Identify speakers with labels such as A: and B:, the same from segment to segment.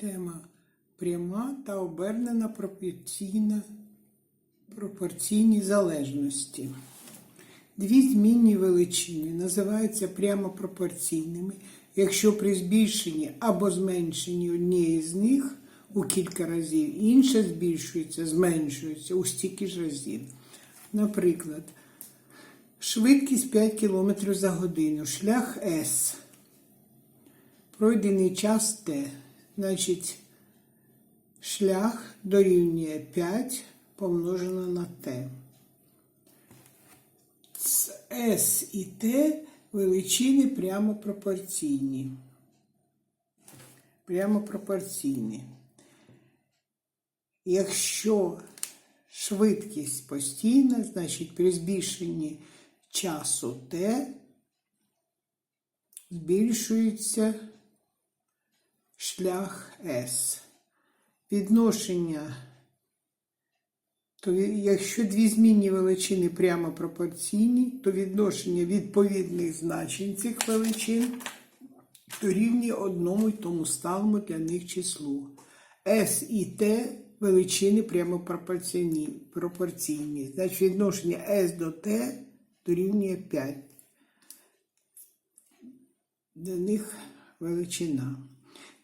A: Тема пряма та обернена пропорційна пропорційні залежності. Дві змінні величини називаються прямо пропорційними, якщо при збільшенні або зменшенні однієї з них у кілька разів, інша збільшується, зменшується у стільки ж разів. Наприклад, швидкість 5 км за годину, шлях С. Пройдений час Т. Значить, шлях дорівнює 5 помножено на Т. С і Т величини прямо пропорційні. Прямо пропорційні. Якщо швидкість постійна, значить при збільшенні часу Т збільшується шлях С. Відношення, то якщо дві змінні величини прямо пропорційні, то відношення відповідних значень цих величин дорівнює одному й тому сталому для них числу. С і Т величини прямо пропорційні. пропорційні. Значить, відношення С до Т дорівнює 5 для них величина.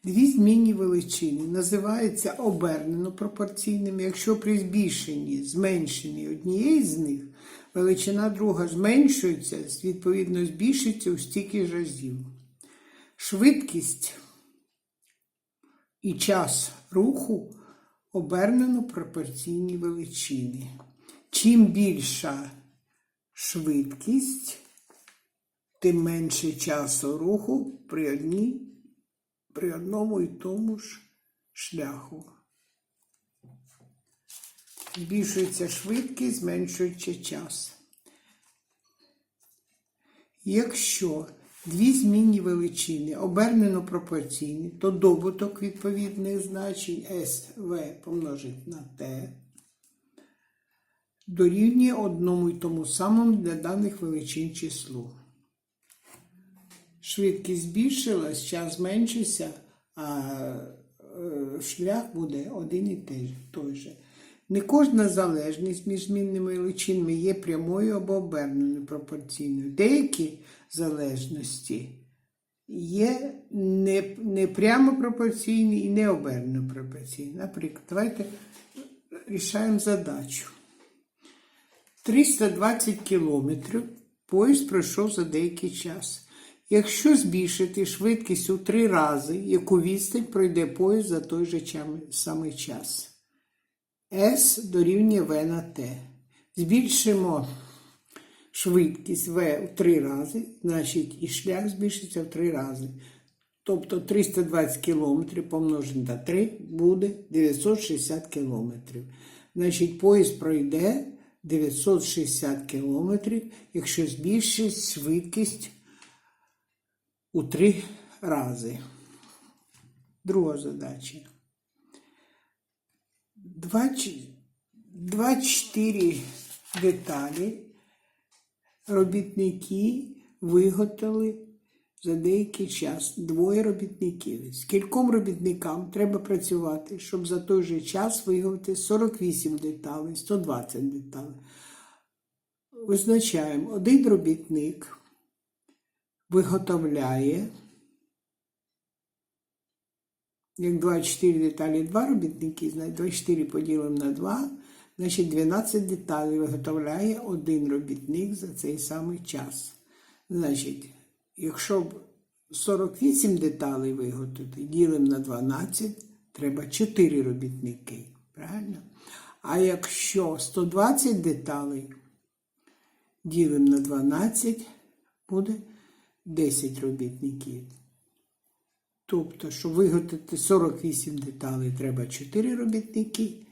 A: Дві змінні величини називаються обернено пропорційними, якщо при збільшенні, зменшенні однієї з них величина друга зменшується, відповідно збільшується у стільки ж разів. Швидкість і час руху обернено пропорційні величини. Чим більша швидкість, тим менше часу руху при, одній, при одному і тому ж шляху. Збільшується швидкість, зменшується час. Якщо дві змінні величини обернено пропорційні, то добуток відповідних значень СВ помножить на Т дорівнює одному й тому самому для даних величин числу. Швидкість збільшилась, час зменшився, а е, шлях буде один і той же-. Не кожна залежність між змінними величинами є прямою або оберненою пропорційною. Деякі залежності є не, не прямо пропорційні і не обернено пропорційні. Наприклад, давайте рішаємо задачу. 320 кілометрів поїзд пройшов за деякий час. Якщо збільшити швидкість у три рази, яку відстань пройде поїзд за той же самий час. S дорівнює V на T. Збільшимо швидкість в три рази, значить і шлях збільшиться в три рази. Тобто 320 км помножити на 3 буде 960 км. Значить, поїзд пройде 960 км, якщо збільшить швидкість у три рази. Друга задача. 24 деталі робітники виготовили за деякий час двоє робітників. З кільком робітникам треба працювати, щоб за той же час виготовити 48 деталей, 120 деталей. Визначаємо, один робітник виготовляє, як 24 деталі, два робітники, значить 24 поділимо на 2, значить 12 деталей виготовляє один робітник за цей самий час. Значить, якщо б 48 деталей виготовити, ділимо на 12, треба 4 робітники. Правильно? А якщо 120 деталей ділимо на 12, буде 10 робітників. Тобто, щоб виготовити 48 деталей, треба 4 робітники,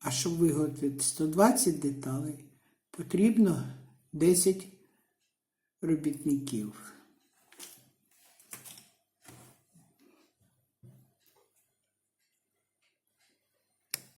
A: а щоб виготовити 120 деталей, потрібно 10 робітників.